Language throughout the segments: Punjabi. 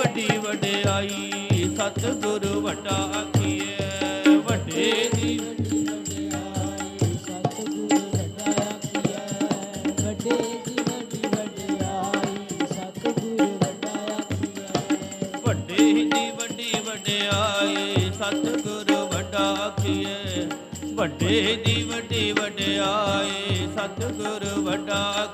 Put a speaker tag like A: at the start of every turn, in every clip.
A: ਵੱਡੀ ਵਡਿਆਈ ਸਤਿਗੁਰ ਵੱਡਾ ਵੱਡੇ ਦੀ
B: ਵੱਡੇ ਦੀ ਵੱਡੀ ਵਡਿਆਈ ਸਤਿਗੁਰ ਵੱਡਾ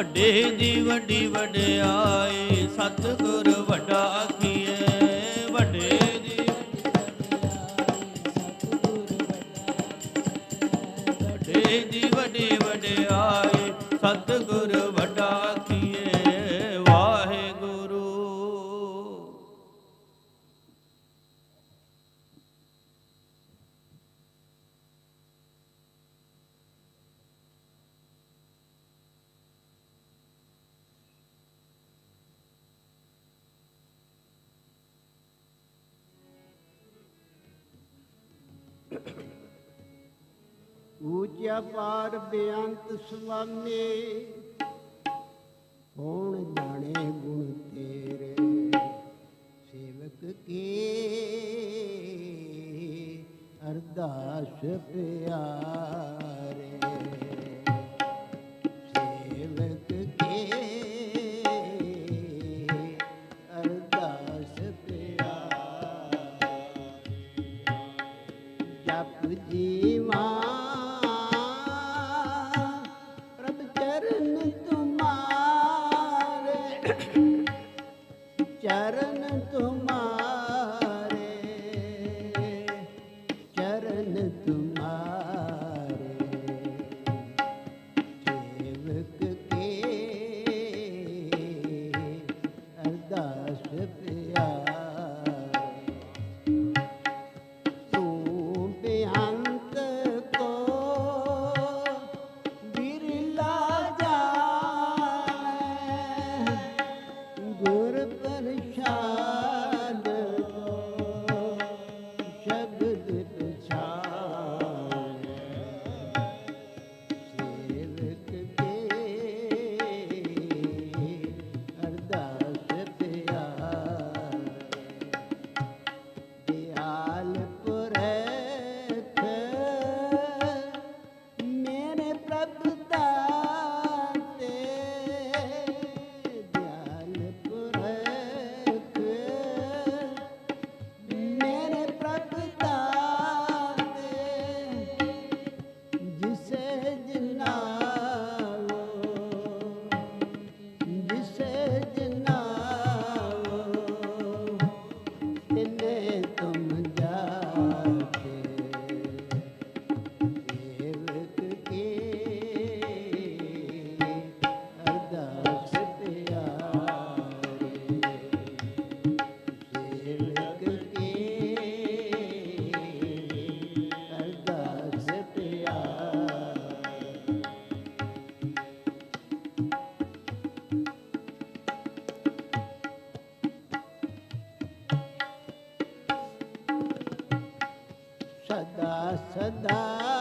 A: ਵੱਡੇ ਦੀ ਵੱਡੀ ਵਡਿਆਈ ਸਤਿਗੁਰ ਵੱਡਾ
C: ਊਚਾ ਪਾਰ ਬੇਅੰਤ ਸੁਆਮੀ ਹੋਣ ਜਾਣੇ ਗੁਣ ਤੇਰੇ? ਸੇਵਕ ਕੀ? ਅਰਦਾਸ ਪਿਆਰ સદા સદા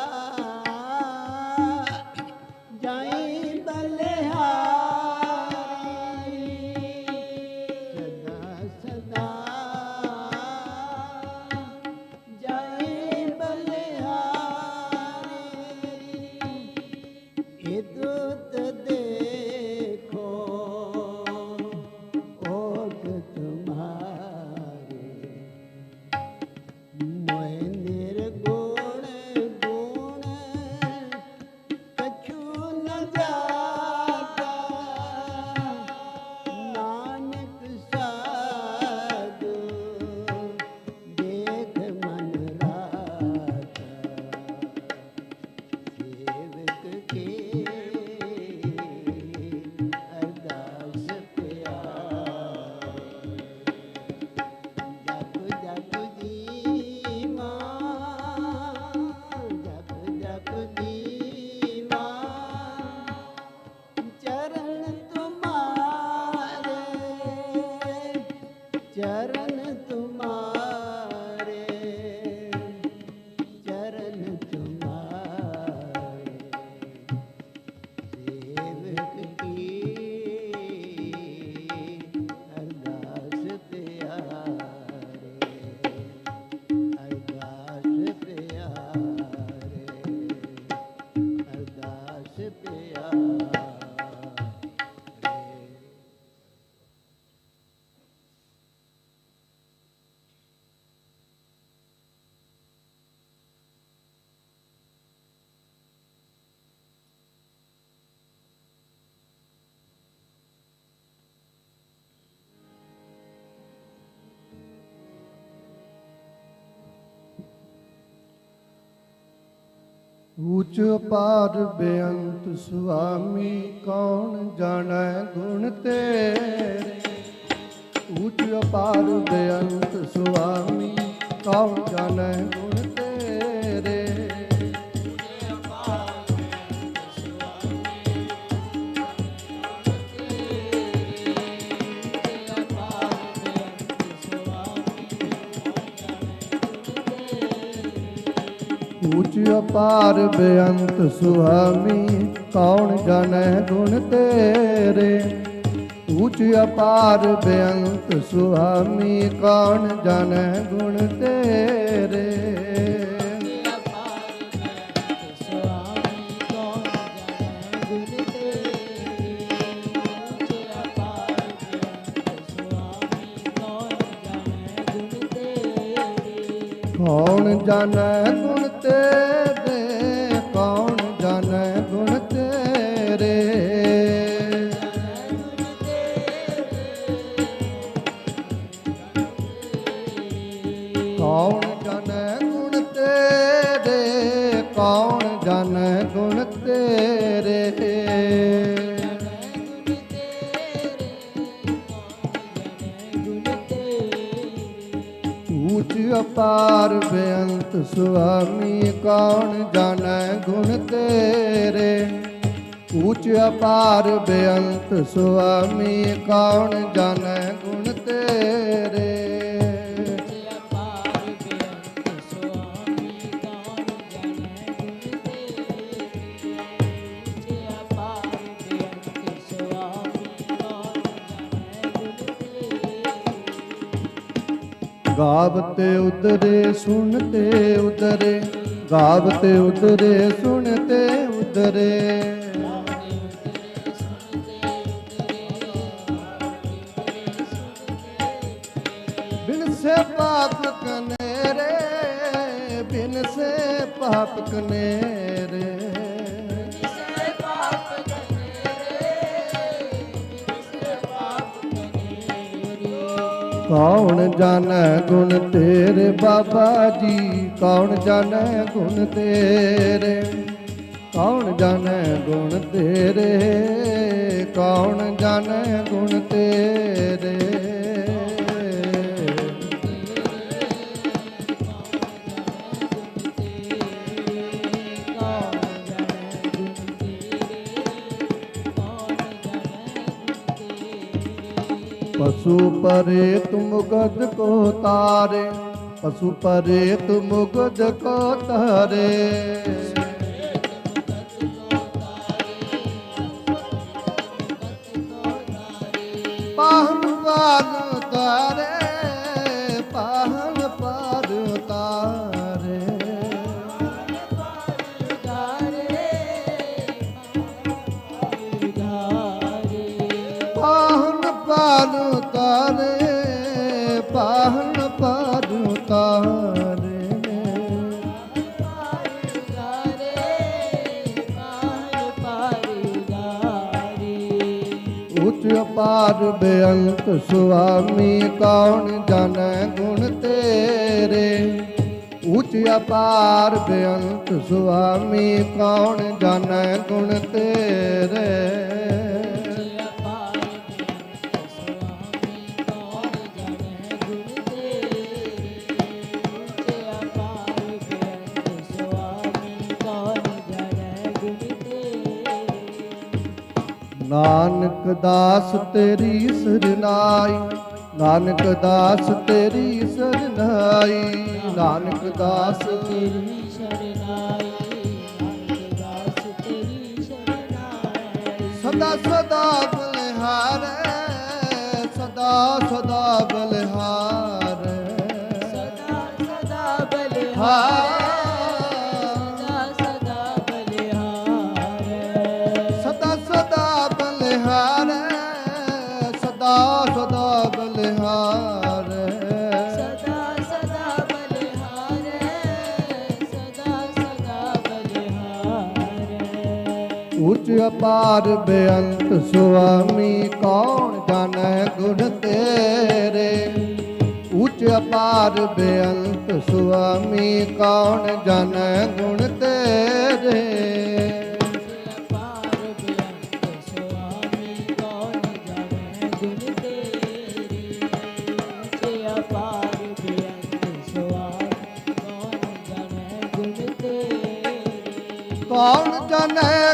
D: ਊਚ ਪਾਰ ਬੇਅੰਤ ਸੁਆਮੀ ਕੌਣ ਜਾਣੈ ਗੁਣ ਤੇਰੇ? ਊਚ ਅਪਾਰ ਬੇਅੰਤ ਸੁਆਮੀ ਕੌਣ ਜਾਣੈ ਗੁਣ ਊਚ ਅਪਾਰ ਬੇਅੰਤ ਸੁਹਾਮੀ ਕੌਣ ਜਾਣੈ ਗੁਣ ਤੇਰੇ? ਊਚ ਅਪਾਰ ਬੇਅੰਤ ਸੁਹਾਮੀ ਕੌਣ ਜਾਣੈ ਗੁਣ ਤੇਰੇ?
B: ਕੌਣ ਜਾਣੈ ਗੁਣ ਤੇਰੇ ਅਪਾਰ ਬੇਅੰਤ ਸੁਆਮੀ ਕੌਣ ਜਾਣੈ ਗੁਣ ਤੇਰੇ?
D: ਊਚ ਅਪਾਰ ਬੇਅੰਤ ਸੁਆਮੀ ਕੌਣ ਜਾਣੈ ਗੁਣ ਗਾਵਤੇ ਉਦਰੇ ਸੁਣਤੇ ਉਦਰੇ ਗਾਵਤੇ ਉਦਰੇ ਸੁਣਤੇ ਉਦਰੇ ਬਿਨ ਸੇ ਪਾਪ ਕਨੇਰੇ, ਬਿਨ ਸੇ ਪਾਪ ਕਨੇਰੇ। ਕੌਣ ਜਾਣੈ ਗੁਣ ਤੇਰੇ? ਬਾਬਾ ਜੀ, ਕੌਣ ਜਾਣੈ ਗੁਣ ਤੇਰੇ? ਕੌਣ ਜਾਣੈ ਗੁਣ ਤੇਰੇ? ਕੌਣ ਜਾਣੈ ਗੁਣ ਤੇਰੇ? पशु परे तुम गद को तारे पशु परे तुम गद को तारे ਉੱਚ ਅਪਾਰ ਬੇਅੰਤ ਸੁਆਮੀ, ਕੌਣ ਜਾਣੈ ਗੁਣ ਤੇਰੇ? ਉੱਚ ਅਪਾਰ ਬੇਅੰਤ ਸੁਆਮੀ, ਕੌਣ ਜਾਣੈ ਗੁਣ ਤੇਰੇ? ਨਾਨਕ ਦਾਸ ਤੇਰੀ ਸਰਨਾਈ, ਨਾਨਕ ਦਾਸ ਤੇਰੀ ਸਰਨਾਈ, ਨਾਨਕ ਦਾਸ
B: ਤੇਰੀ ਸ਼ਰਨਾਈ ਨਾਨਕ ਦਾਸ ਤੇਰੀ ਸ਼ਰਨਾਈ
D: ਸਦਾ ਸਦਾ ਬਲਿਹਾਰੇ, ਸਦਾ ਸਦਾ ਬਲਿਹਾਰੇ।
B: ਸਦਾ ਸਦਾ ਬਲਿਹਾਰ।
D: ਉੱਚ ਅਪਾਰ ਬੇਅੰਤ ਸੁਆਮੀ ਕੌਣ ਜਾਣੈ ਗੁਣ ਤੇਰੇ? ਉੱਚ ਅਪਾਰ ਬੇਅੰਤ ਸੁਆਮੀ ਕੌਣ ਜਾਣੈ ਗੁਣ ਤੇਰੇ?
B: ਕੌਣ ਜਾਣੈ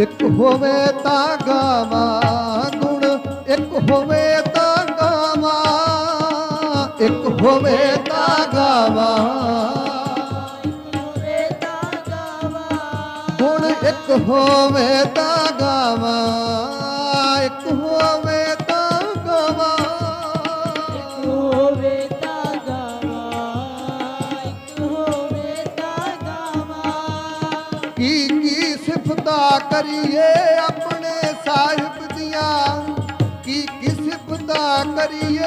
D: ਇੱਕ ਹੋਵੇ ਤਾਂ ਗਾਵਾਂ ਗੁਣ, ਇੱਕ ਹੋਵੇ ਤਾਂ ਗਾਵਾਂ, ਇੱਕ ਹੋਵੇ ਤਾਂ ਗਾਵਾਂ। ਗੁਣ ਇੱਕ ਹੋਵੇ ਤਾਂ ਗਾਵਾਂ। ਕਰੀਏ ਆਪਣੇ ਸਾਹਿਬ ਦੀਆਂ। ਕੀ ਕੀ ਕਰੀਏ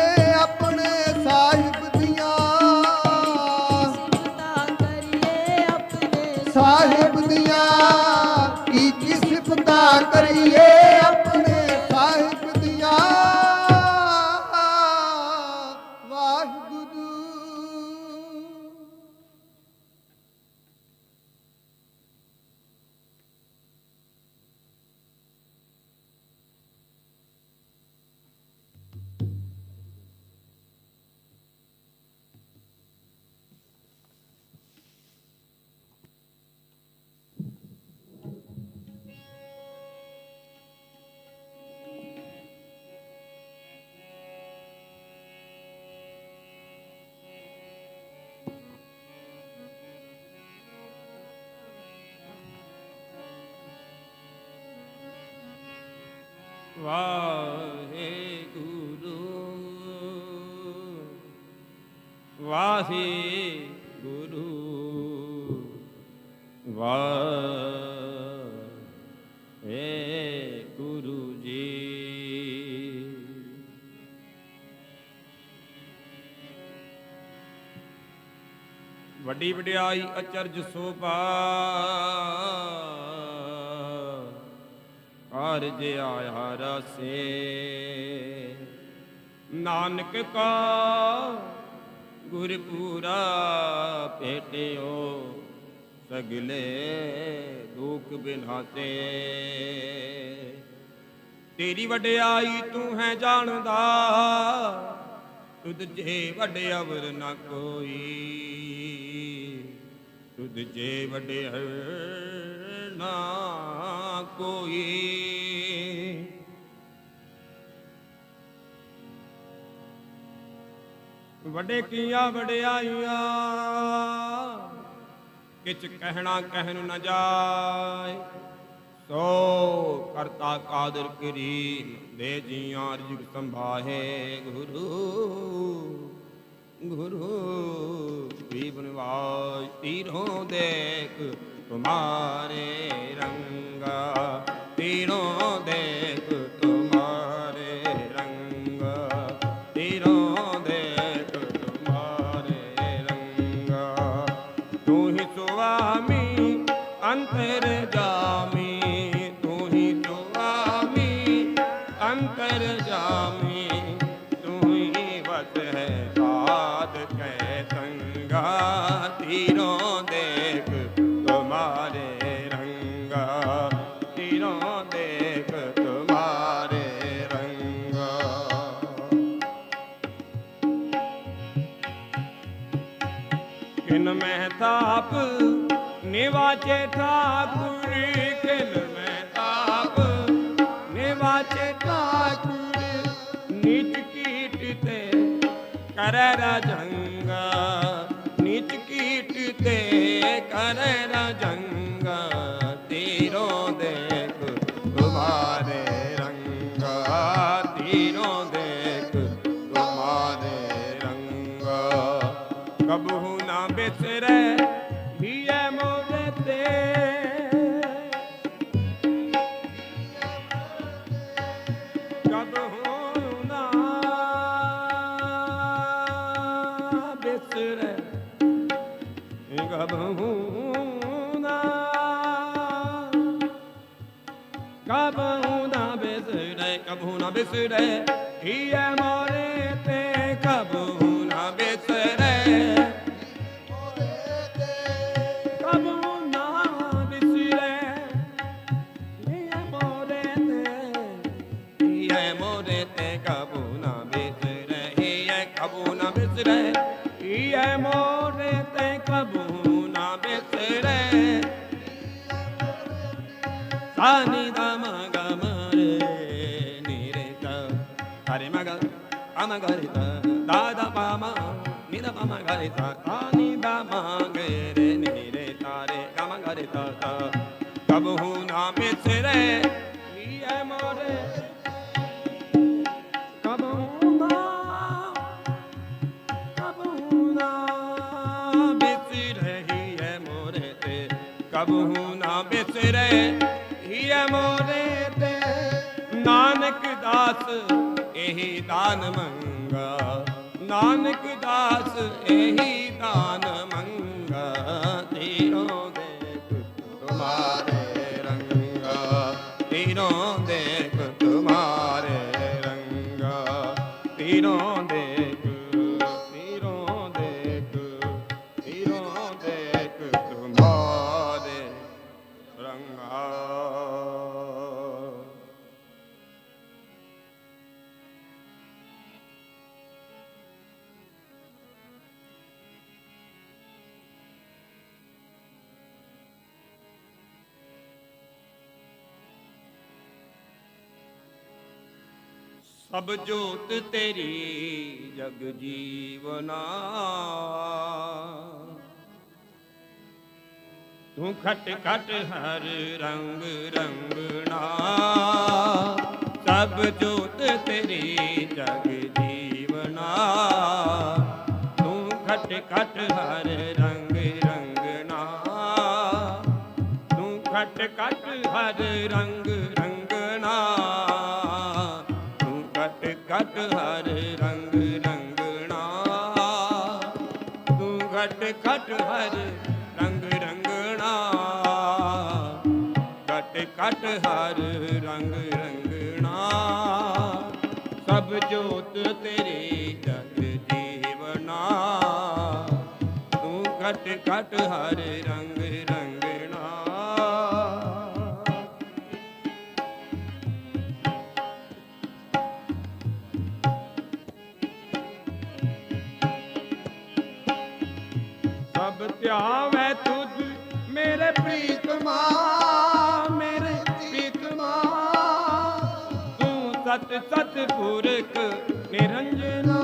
D: ਵਾਹਿਗੁਰੂ।
A: ਵਾਹਿਗੁਰੂ। ਵਾਹਿਗੁਰੂ ਜੀ। ਵੱਡੀ ਵਡਿਆਈ ਅਚਰਜ ਸੋਭਾ। ਕਾਰਜ ਆਇਆ ਰਸੇ ਨਾਨਕ ਕਾ ਗੁਰਪੂਰਾ ਭੇਟਿਓ, ਸਗਲੇ ਦੁਖ ਬਿਨਾਤੇ। ਤੇਰੀ ਵਡਿਆਈ ਤੂੰ ਹੈ ਜਾਣਦਾ, ਤੁਧ ਜੇ ਵਡਿਆਵਰ ਨਾ ਕੋਈ। ਤੁਧ ਜੇ ਵਡਿਆਵਰ ਨਾ ਕੋਈ। ਵੱਡੇ ਕੀਆਂ ਵਡਿਆਈਆਂ, ਕਿਛ ਕਹਿਣਾ ਕਹਿਣ ਨਾ ਜਾਏ। ਸੋ ਕਰਤਾ ਕਾਦਰ ਕਰੀਮ ਦੇ ਜੀਆਂ ਰਿਜਕ ਸੰਭਾਹੇ ਗੁਰੂ। ਗੁਰੂ ਵੀ ਬਨਵਾਜ ਤੀਰੋਂ ਦੇਖ ਤੁਮਾਰੇ ਰੰਗਾ। ਤੀਰੋਂ ਦੇਖ ਤੁਮਾਰੇ ਨਿਵਾਚੇ ਠਾਕੁਰ ਕਿਨ ਮਹਿਤਾਪ ਨਿਵਾਚੇ ਠਾਕੁਰ, ਨੀਚ ਕੀਟ ਤੇ ਕਰ ਰਾਜੰਗਾ ਨੀਚ ਕੀਟ ਤੇ ਕਰ ਰਾਜੰਗਾ ਤੀਰੋਂ ਦੇਖ ਤੁਮਾਰੇ ਰੰਗਾ। ਤੀਰੋਂ ਦੇਖ ਤੁਮਾਰੇ ਰੰਗਾ। ਕਬਹੂ ਨਾ ਬਿਸਰੈ ਕਬਹੂ ਨਾ ਬਿਸਰੈ ਅਮ ਗਰੇ ਤਾ ਦਾਦਾ ਪਾਮਾ ਨੀਦਾ ਪਾਮਾ ਗਰੇ ਤਾ ਸਾਨੀ ਦਾ ਮਗ ਰੇ ਨੀਰੇ ਤਾਰੇ ਗਮ ਗਰੇ ਤਾ ਤਾ ਕਬਹੂ ਨਾ ਮਿਸਰੇ ਹੀਏ ਮੋਰੇ ਕਬਹੂ ਨਾ ਕਬਹੂ ਨਾ ਬਿਸਰੇ ਹੀਏ ਮੋਰੇ ਤੇ ਕਬਹੂ ਨਾ ਬਿਸਰੇ ਹੀਏ ਮੋਰੇ ਤੇ ਨਾਨਕ ਦਾਸ ਇਹੀ ਦਾਨ ਮੰਗਾ। ਨਾਨਕ ਦਾਸ ਇਹੀ ਦਾਨ ਮੰਗਾ। ਸਭ ਜੋਤ ਤੇਰੀ ਜਗ ਜੀਵਨਾ। ਤੂੰ ਖਟ ਖਟ ਹਰ ਰੰਗ ਰੰਗਣਾ। ਸਭ ਜੋਤ ਤੇਰੀ ਜਗ ਜੀਵਨਾ। ਤੂੰ ਖਟ ਖਟ ਹਰ ਰੰਗ ਰੰਗਣਾ। ਤੂੰ ਖਟ ਖਟ ਹਰ ਰੰਗ ਰੰਗ ਖਟ ਹਰ ਰੰਗ ਰੰਗਣਾ। ਤੂੰ ਘਟ ਘਟ ਹਰ ਰੰਗ ਰੰਗਣਾ। ਘਟ ਘਟ ਹਰ ਰੰਗ ਰੰਗਣਾ। ਸਭ ਜੋਤ ਤੇਰੇ ਜਗ ਜੀਵਨਾ। ਤੂੰ ਘਟ ਘਟ ਹਰ ਰੰਗ ਰੰਗ ਰੱਬ ਧਿਆਵੇ ਤੁਝ ਮੇਰੇ ਪ੍ਰੀਤਮਾ ਮੇਰੇ ਪ੍ਰੀਤਮਾ ਤੂੰ ਸਤ ਸਤ ਪੁਰਖ ਨਿਰੰਜਨਾ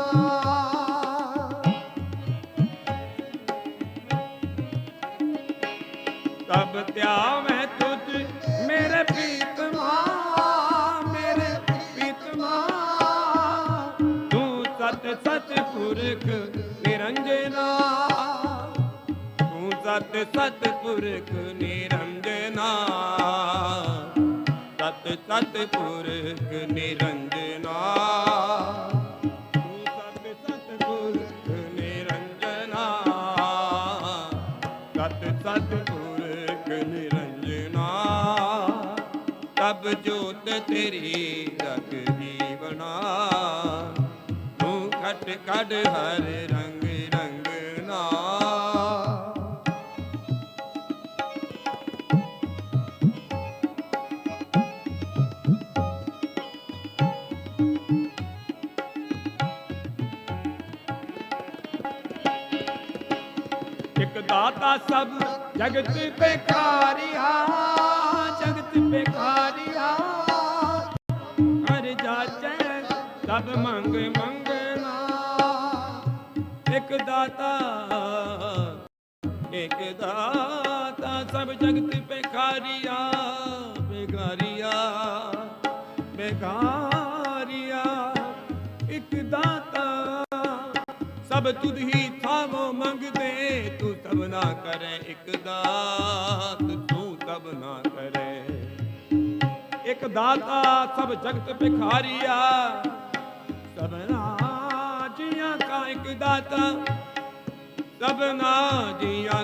A: ਤਬ ਧਿਆਵੇ ਤੁਝ ਮੇਰੇ ਪ੍ਰੀਤਮਾ ਮੇਰੇ ਪ੍ਰੀਤਮਾ ਤੂੰ ਸਤ ਸਤ ਪੁਰਖ ਸਤ ਸਤ ਪੁਰਖ ਨਿਰੰਜਨਾ। ਸਤ ਸਤ ਪੁਰਖ ਨਿਰੰਜਨਾ। ਤੂੰ ਸਤ ਸਤ ਨਿਰੰਜਨਾ। ਸਤ ਸਤ ਨਿਰੰਜਨਾ। ਤਬ ਜੋਤ ਤੇਰੀ ਰਖ ਜੀਵਨਾ। ਤੂੰ ਖਟ ਕੜ ਹਰ ਰੰਗ ਜਗਤ ਬੇਕਾਰਿਆ ਜਗਤ ਬੇਕਾਰਿਆ ਹਰ ਜਾਚੈ ਸਭ ਮੰਗ ਮੰਗਣਾ, ਇੱਕ ਦਾਤਾ ਇੱਕ ਦਾਤਾ, ਸਭ ਜਗਤ ਬੇਕਾਰਿਆ ਬੇਕਾਰਿਆ ਬੇਕਾਰਿਆ ਇਕ ਦਾਤਾ। ਸਭ ਤੁਧ ਹੀ ਥਾਵੋ ਮੰਗਦੇ, ਤੂੰ ਤਬ ਨਾ ਕਰੇ ਇੱਕ ਦਾਤ, ਤੂੰ ਤਬ ਨਾ ਕਰੇ। ਇੱਕ ਦਾਤਾ ਸਭ ਜਗਤ ਭਿਖਾਰੀਆ ਸਭਨਾ ਜੀਆਂ ਕਾ ਇਕ ਦਾਤਾ ਸਭਨਾ ਜੀਆਂ